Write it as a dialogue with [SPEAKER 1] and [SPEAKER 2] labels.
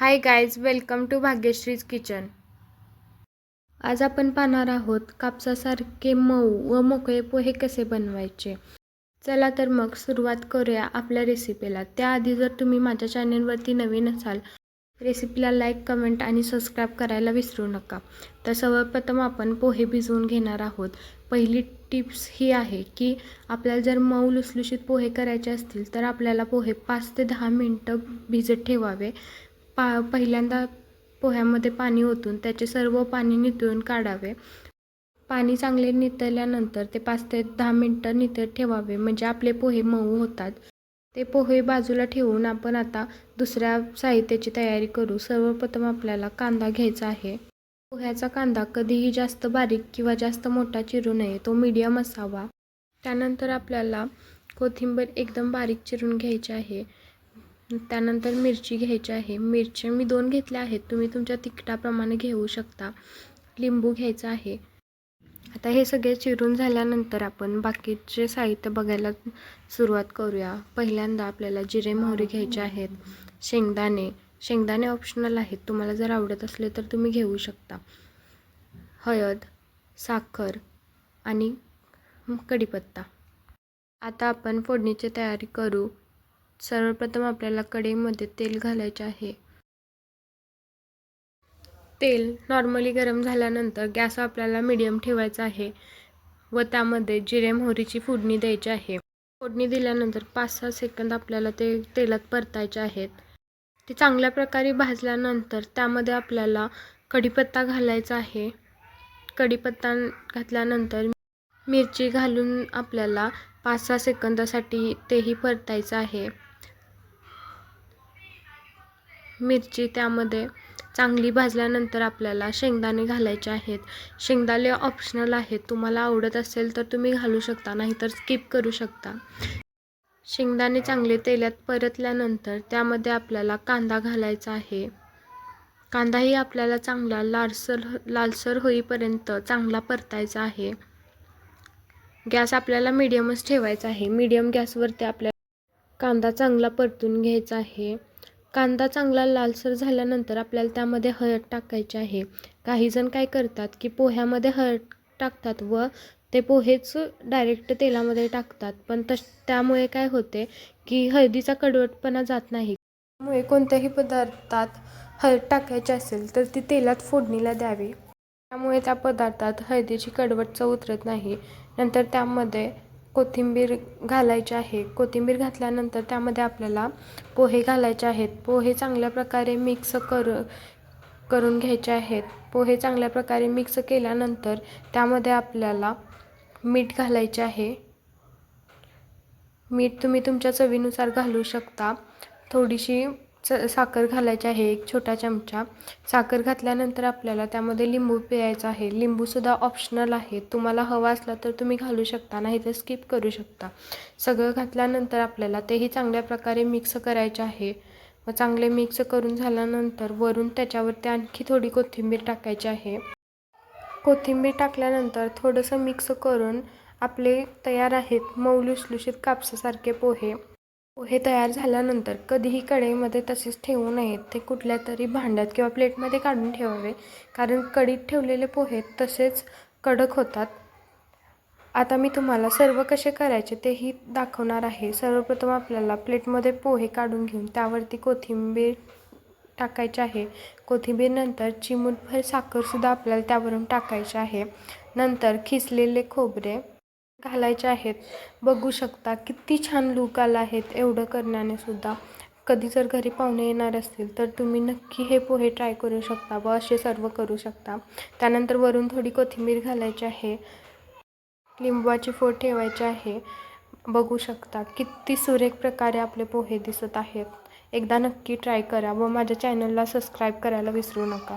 [SPEAKER 1] Hi guys welcome to Bhagyashree's kitchen आज आपण पाहणार आहोत कापसासारखे मऊ व मोकळे पोहे कसे बनवायचे. चला तर मग सुरुवात करूया आपल्या रेसिपीला त्याआधी जर तुम्ही माझ्या चॅनलवरती नवीन असाल रेसिपीला लाईक कमेंट आणि सबस्क्राईब करायला विसरू नका. तर सर्वप्रथम आपण पोहे भिजवून घेणार आहोत. पहिली टिप्स ही आहे की आपल्याला जर मऊ लुसलुशीत पोहे करायचे असतील तर आपल्याला पोहे पाच ते दहा मिनटं भिजत ठेवावे. पा पहिल्यांदा पोह्यामध्ये पाणी ओतून त्याचे सर्व पाणी नितळून काढावे. पाणी चांगले नितळल्यानंतर ते पाच ते दहा मिनटं नितळत ठेवावे. म्हणजे आपले पोहे मऊ होतात. ते पोहे बाजूला ठेवून आपण आता दुसऱ्या साहित्याची तयारी करू. सर्वप्रथम आपल्याला कांदा घ्यायचा आहे. पोह्याचा कांदा कधीही जास्त बारीक किंवा जास्त मोठा चिरू नये. तो मीडियम असावा. त्यानंतर आपल्याला कोथिंबीर एकदम बारीक चिरून घ्यायची आहे. त्यानंतर मिरची घ्यायची आहे. मिरची मी दोन घेतल्या आहेत. तुम्ही तुमच्या तिखटाप्रमाणे घेऊ शकता. लिंबू घ्यायचा आहे. आता हे सगळे चिरून झाल्यानंतर आपण बाकीचे साहित्य बघायला सुरुवात करूया. पहिल्यांदा आपल्याला जिरे मोहरी घ्यायचे आहेत. शेंगदाणे. शेंगदाणे ऑप्शनल आहेत. तुम्हाला जर आवडत असले तर तुम्ही घेऊ शकता. हळद साखर आणि कढीपत्ता. आता आपण फोडणीची तयारी करू. सर्वप्रथम आपल्याला कढईमध्ये तेल घालायचे आहे. तेल नॉर्मली गरम झाल्यानंतर गॅस आपल्याला मिडियम ठेवायचा आहे व त्यामध्ये जिरे मोहरीची फोडणी द्यायची आहे. फोडणी दिल्यानंतर पाच सहा सेकंद आपल्याला ते तेलात परतायचे आहेत. ते चांगल्या प्रकारे भाजल्यानंतर त्यामध्ये आपल्याला कढीपत्ता घालायचा आहे. कढीपत्ता घातल्यानंतर मिरची घालून आपल्याला पाच सहा सेकंदासाठी तेही परतायचं आहे. मिरची त्यामध्ये चांगली भाजल्यानंतर आपल्याला शेंगदाणे घालायचे आहेत. शेंगदाणे ऑप्शनल आहेत. तुम्हाला आवडत असेल तर तुम्ही घालू शकता नाहीतर स्किप करू शकता. शेंगदाणे चांगले तेलात परतल्यानंतर त्यामध्ये आपल्याला कांदा घालायचा आहे. कांदाही आपल्याला चांगला लालसर लालसर होईपर्यंत चांगला परतायचा आहे. गॅस आपल्याला मीडियमच ठेवायचा आहे. मीडियम गॅसवरती आपल्याला कांदा चांगला परतून घ्यायचा आहे. कांदा चांगला लालसर झाल्यानंतर आपल्याला त्यामध्ये हळद टाकायची आहे. काहीजण काय करतात की पोह्यामध्ये हळद टाकतात व ते पोहेच डायरेक्ट तेलामध्ये टाकतात. पण तश त्यामुळे काय होते की हळदीचा कडवटपणा जात नाही. त्यामुळे कोणत्याही पदार्थात हळद टाकायची असेल तर ती तेलात फोडणीला द्यावी. त्यामुळे त्या पदार्थात हळदीची कडवट चव उतरत नाही. नंतर त्यामध्ये कोथिंबीर घालायची आहे. कोथिंबीर घातल्यानंतर त्यामध्ये आपल्याला पोहे घालायचे आहेत. पोहे चांगल्या प्रकारे मिक्स कर करून घ्यायचे आहेत. पोहे चांगल्या प्रकारे मिक्स केल्यानंतर त्यामध्ये आपल्याला मीठ घालायचे आहे. मीठ तुम्ही तुमच्या चवीनुसार घालू शकता. थोडीशी च साखर घालायची आहे एक छोटा चमचा. साखर घातल्यानंतर आपल्याला त्यामध्ये लिंबू प्यायचा आहे. लिंबूसुद्धा ऑप्शनल आहे. तुम्हाला हवा असला तर तुम्ही घालू शकता नाही तर स्किप करू शकता. सगळं घातल्यानंतर आपल्याला तेही चांगल्या प्रकारे मिक्स करायचे आहे. व चांगले मिक्स करून झाल्यानंतर वरून त्याच्यावरती आणखी थोडी कोथिंबीर टाकायची आहे. कोथिंबीर टाकल्यानंतर थोडंसं मिक्स करून आपले तयार आहेत मऊ लुसलुशीत कापसासारखे पोहे. पोहे तयार झाल्यानंतर कधीही कढईमध्ये तसेच ठेवू नयेत. ते कुठल्या तरी भांड्यात किंवा प्लेटमध्ये काढून ठेवावे. कारण कढीत ठेवलेले पोहे तसेच कडक होतात. आता मी तुम्हाला सर्व कसे करायचे तेही दाखवणार आहे. सर्वप्रथम आपल्याला प्लेटमध्ये पोहे काढून घेऊन त्यावरती कोथिंबीर टाकायचे आहे. कोथिंबीरनंतर चिमूटभर साखरसुद्धा आपल्याला त्यावरून टाकायचे आहे. नंतर खिसलेले खोबरे घालायचे आहेत. बघू शकता किती छान लूक आला आहेत एवढं करण्याने सुद्धा. कधी जर घरी पाहुणे येणार असतील तर तुम्ही नक्की हे पोहे ट्राय करू शकता व असे सर्व करू शकता. त्यानंतर वरून थोडी कोथिंबीर घालायची आहे. लिंबाची फोड ठेवायची आहे. बघू शकता किती सुरेख प्रकारे आपले पोहे दिसत आहेत. एकदा नक्की ट्राय करा व माझ्या चॅनलला सबस्क्राईब करायला विसरू नका.